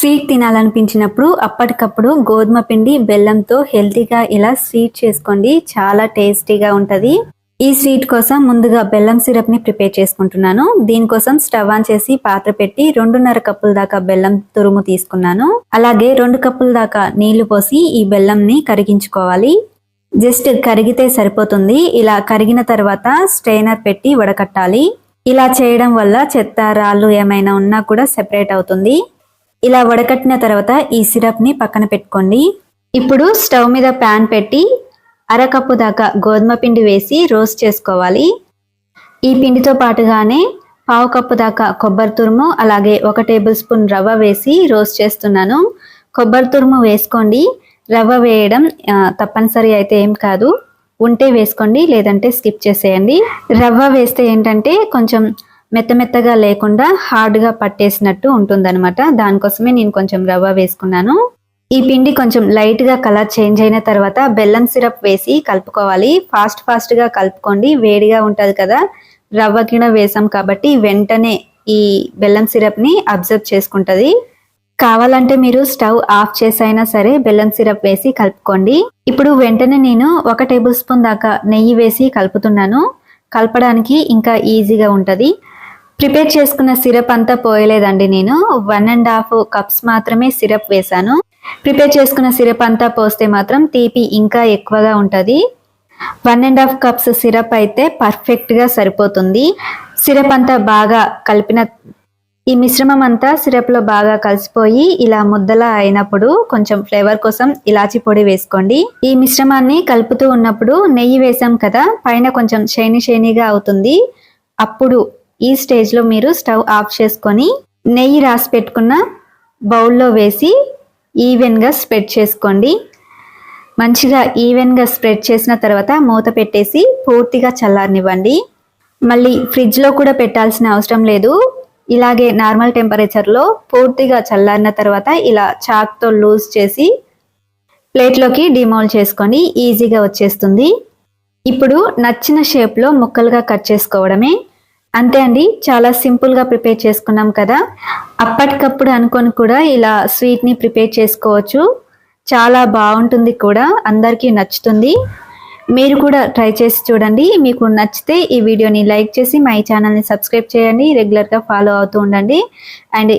Sweet తినాలనిపించినప్పుడు అప్పటికప్పుడు గోధుమ పిండి బెల్లంతో హెల్తీగా ఇలా స్వీట్ చేసుకోండి. చాలా టేస్టీగా ఉంటుంది. ఈ స్వీట్ కోసం ముందుగా బెల్లం సిరప్ని ప్రిపేర్ చేసుకుంటున్నాను. దీనికోసం స్టవ్ ఆన్ చేసి పాత్ర పెట్టి రెండున్నర కప్పుల దాకా బెల్లం తురుము తీసుకున్నాను. అలాగే రెండు కప్పుల దాకా నీళ్ళు పోసి ఈ బెల్లం ని కరిగించుకోవాలి. జస్ట్ కరిగితే సరిపోతుంది. ఇలా కరిగిన తర్వాత స్ట్రైనర్ పెట్టి వడకట్టాలి. ఇలా చేయడం వల్ల చెత్త రాళ్ళు ఏమైనా ఉన్నా కూడా సెపరేట్ అవుతుంది. ఇలా వడకట్టిన తర్వాత ఈ సిరప్ని పక్కన పెట్టుకోండి. ఇప్పుడు స్టవ్ మీద ప్యాన్ పెట్టి అరకప్పు దాకా గోధుమ పిండి వేసి రోస్ట్ చేసుకోవాలి. ఈ పిండితో పాటుగానే పావు కప్పు దాకా కొబ్బరి తురుము అలాగే ఒక టేబుల్ స్పూన్ రవ్వ వేసి రోస్ట్ చేస్తున్నాను. కొబ్బరి తురుము వేసుకోండి. రవ్వ వేయడం తప్పనిసరి అయితే ఏం కాదు. ఉంటే వేసుకోండి లేదంటే స్కిప్ చేసేయండి. రవ్వ వేస్తే ఏంటంటే కొంచెం మెత్త మెత్తగా లేకుండా హార్డ్గా పట్టేసినట్టు ఉంటుందన్నమాట. దానికోసమే నేను కొంచెం రవ్వ వేసుకున్నాను. ఈ పిండి కొంచెం లైట్గా కలర్ చేంజ్ అయిన తర్వాత బెల్లం సిరప్ వేసి కలుపుకోవాలి. ఫాస్ట్ ఫాస్ట్గా కలుపుకోండి. వేడిగా ఉంటుంది కదా. రవ్వ కింద వేసాం కాబట్టి వెంటనే ఈ బెల్లం సిరప్ని అబ్జర్వ్ చేసుకుంటుంది. కావాలంటే మీరు స్టవ్ ఆఫ్ చేసైనా సరే బెల్లం సిరప్ వేసి కలుపుకోండి. ఇప్పుడు వెంటనే నేను ఒక టేబుల్ స్పూన్ దాకా నెయ్యి వేసి కలుపుతున్నాను. కలపడానికి ఇంకా ఈజీగా ఉంటుంది. ప్రిపేర్ చేసుకున్న సిరప్ అంతా పోయలేదండి నేను. వన్ అండ్ హాఫ్ కప్స్ మాత్రమే సిరప్ వేశాను. ప్రిపేర్ చేసుకున్న సిరప్ అంతా పోస్తే మాత్రం తీపి ఇంకా ఎక్కువగా ఉంటుంది. One and half cups syrup అయితే పర్ఫెక్ట్గా సరిపోతుంది. సిరప్ అంతా బాగా కలిపిన ఈ మిశ్రమం అంతా సిరప్లో బాగా కలిసిపోయి ఇలా ముద్దలా అయినప్పుడు కొంచెం ఫ్లేవర్ కోసం ఇలాచి పొడి వేసుకోండి. ఈ మిశ్రమాన్ని కలుపుతూ ఉన్నప్పుడు నెయ్యి వేసాం కదా పైన కొంచెం షైనీ షైనీగా అవుతుంది. అప్పుడు ఈ స్టేజ్లో మీరు స్టవ్ ఆఫ్ చేసుకొని నెయ్యి రాసి పెట్టుకున్న బౌల్లో వేసి ఈవెన్గా స్ప్రెడ్ చేసుకోండి. మంచిగా ఈవెన్గా స్ప్రెడ్ చేసిన తర్వాత మూత పెట్టేసి పూర్తిగా చల్లారనివ్వండి. మళ్ళీ ఫ్రిడ్జ్లో కూడా పెట్టాల్సిన అవసరం లేదు. ఇలాగే నార్మల్ టెంపరేచర్లో పూర్తిగా చల్లారిన తర్వాత ఇలా చాక్తో లూజ్ చేసి ప్లేట్లోకి డిమోల్డ్ చేసుకొని ఈజీగా వచ్చేస్తుంది. ఇప్పుడు నచ్చిన షేప్లో ముక్కలుగా కట్ చేసుకోవడమే. అంతే అండి చాలా సింపుల్గా ప్రిపేర్ చేసుకున్నాం కదా. అప్పటికప్పుడు అనుకొని కూడా ఇలా స్వీట్ని ప్రిపేర్ చేసుకోవచ్చు. చాలా బాగుంటుంది కూడా అందరికీ నచ్చుతుంది. మీరు కూడా ట్రై చేసి చూడండి. మీకు నచ్చితే ఈ వీడియోని లైక్ చేసి మా ఈ ఛానల్ని సబ్స్క్రైబ్ చేయండి. రెగ్యులర్గా ఫాలో అవుతూ ఉండండి. అండ్